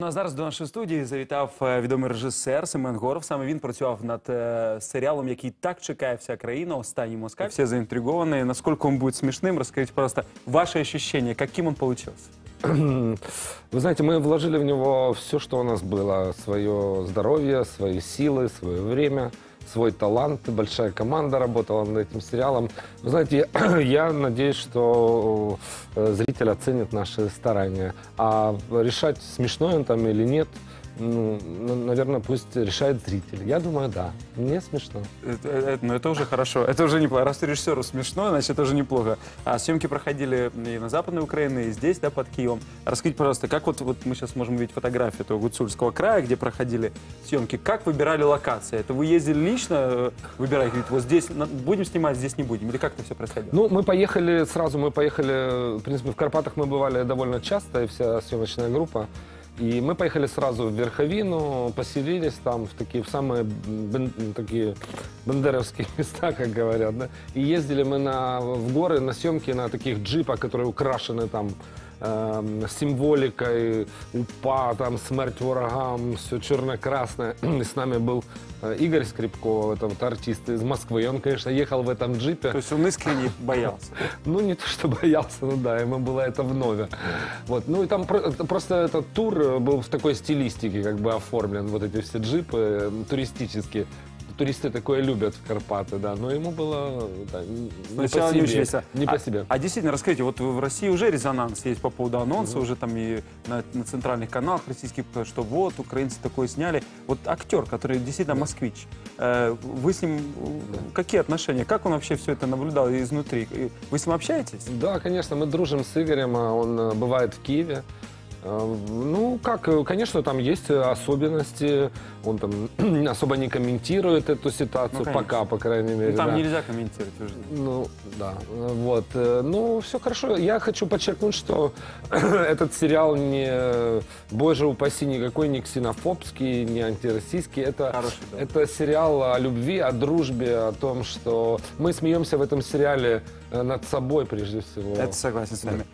Ну а зараз до нашої студії завітав е, відомий режисер Семен Горов. Саме він працював над е, серіалом, який так чекає вся країна. Останній Москва. Всі заінтриговані. Наскільки він буде смішним? Розкажіть, просто ваши ощущения, каким он получился? Вы знаете, мы вложили в него все, что у нас было. Свое здоровье, свои силы, свое время, свой талант. Большая команда работала над этим сериалом. Вы знаете, я надеюсь, что э, зритель оценит наши старания. А решать, смешной он там или нет, ну, наверное, пусть решает зритель. Я думаю, да. Мне смешно. Это, это- ну, это уже хорошо. Это уже неплохо. Раз режиссеру смешно, значит, это уже неплохо. А съемки проходили и на Западной Украине, и здесь, да, под Киевом. Расскажите, пожалуйста, как вот, вот мы сейчас можем увидеть фотографию этого Гуцульского края, где проходили съемки. Как выбирали локации? Это вы ездили лично, э, выбирали, говорите, вот здесь будем снимать, здесь не будем? Или как это все происходило? Ну, мы поехали сразу, мы поехали, в принципе, в Карпатах мы бывали довольно часто, и вся съемочная группа. И мы поехали сразу в Верховину, поселились там в такие в самые бен- такие бандеровские места, как говорят, да. И ездили мы на, в горы на съемки на таких джипах, которые украшены там эм, символикой УПА, там смерть ворогам, все черно-красное. И с нами был э, Игорь Скрипко, это вот артист из Москвы. И он, конечно, ехал в этом джипе. То есть он искренне боялся. Ну, не то, что боялся, ну да, ему было это вновь. Вот, ну и там про- это просто этот тур э, был в такой стилистике как бы оформлен, вот эти все джипы э, туристические. Туристы такое любят в Карпаты, да, но ему было да, не Сначала по не себе. весело. Не а, по себе. А действительно, расскажите, вот в России уже резонанс есть по поводу анонса, уже там и на, на центральных каналах российских, что вот, украинцы такое сняли. Вот актер, который действительно москвич, э, вы с ним, э, какие отношения? Как он вообще все это наблюдал изнутри? Вы с ним общаетесь? Да, конечно, мы дружим с Игорем, а он э, бывает в Киеве. Э, Ну, как, э, конечно, там есть э, особенности. Он там особо не комментирует эту ситуацию, Ну, конечно. пока, по крайней мере. Ну, там да. нельзя комментировать уже. Ну, да, вот. Ну, все хорошо. Я хочу подчеркнуть, что этот сериал не, боже упаси, никакой не ксенофобский, не антироссийский. Это, Хороший, да. это сериал о любви, о дружбе, о том, что мы смеемся в этом сериале над собой прежде всего. Это согласен с вами.